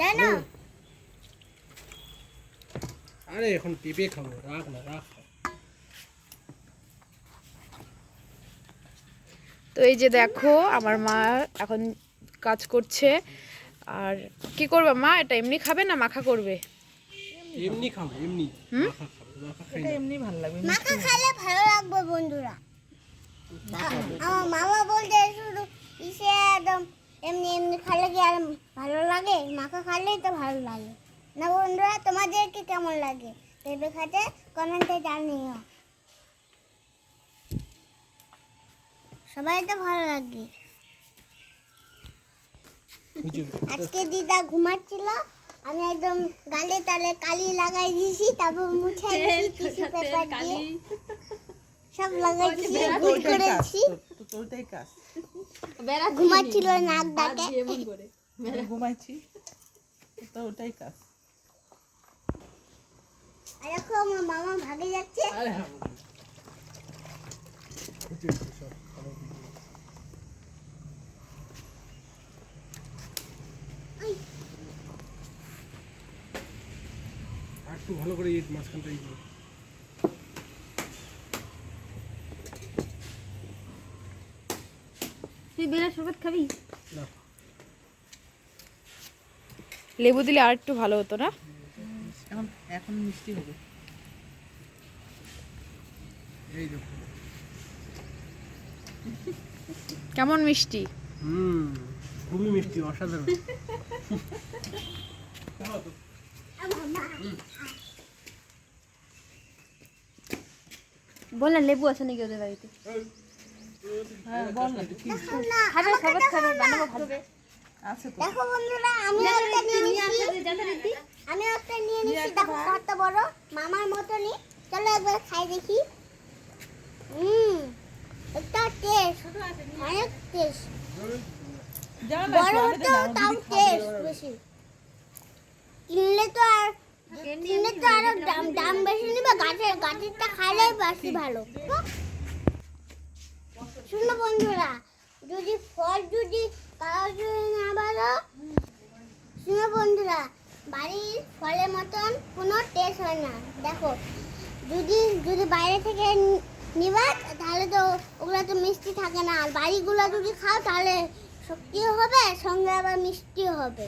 জানো আরে এখন পেঁপে খাব। রাখ না রাখ। তো এই যে দেখো আমার মা এখন কাজ করছে। আর কি করবে মা? এটা এমনি খাবে না মাখা করবে? এমনি খাব এমনি। এটা এমনি ভালো লাগবে মাখা খেলে ভালো লাগবে বন্ধুরা। আমার মামা বলছে শুধু ইসে একদম এমনি এমনি খেলে কি আর ভালো লাগে? মাখা খেলেই তো ভালো লাগে। না বন্ধুরা তোমাদেরকে কেমন লাগে? পেঁপে খাতে কমেন্টে জানিও। সবাই তো ভালো লাগে। আজকে দিদা ঘুমাচ্ছিল আমি একদম গালে তালে কালি লাগাই দিয়েছি তারপর মুছে দিয়েছি টিস্যু পেপার দিয়ে। সব লাগাই দিয়েছি গুড করেছি। কাজ। ঘুমাচ্ছিল নাক ডাকে। আমি ঘুমাইছি তো ওটাই কাজ। দেখো আমার মামা ভাগে যাচ্ছে। আরে হ্যাঁ একটু ভালো করে ইট মাঝখানটা ইট করো। তুই বেলা শরবত খাবি? লেবু দিলে আর একটু ভালো হতো না? এখন এখন মিষ্টি হবে। এই দেখো। কেমন মিষ্টি? হুম খুবই মিষ্টি অসাধারণ। বল না লেবু আছে নাকি ওদের বাড়িতে? দেখো বন্ধুরা আমি একটা নিয়ে নিচ্ছি আমি একটা নিয়ে নিচ্ছি দেখো কত বড়। মামার মতনই চলো একবার খাই দেখি। হুম এটা টেস্ট অনেক টেস্ট বড় একটু আগে দে হতেও না, তাও টেস্ট বেশি। কিনলে তো আর কিনলে তো আরও দাম দাম বেশি নিবে গাছের গাছেরটা খাইলেই বেশি ভালো। শুনো বন্ধুরা, যদি ফল যদি কারও যদি না ভালো শুনো বন্ধুরা, বাড়ির ফলের মতন কোনো টেস্ট হয় না। দেখো, যদি যদি বাইরে থেকে নিবা, তাহলে তো ওগুলো তো মিষ্টি থাকে না। আর বাড়িগুলো যদি খাও, তাহলে শক্তিও হবে, সঙ্গে আবার মিষ্টিও হবে।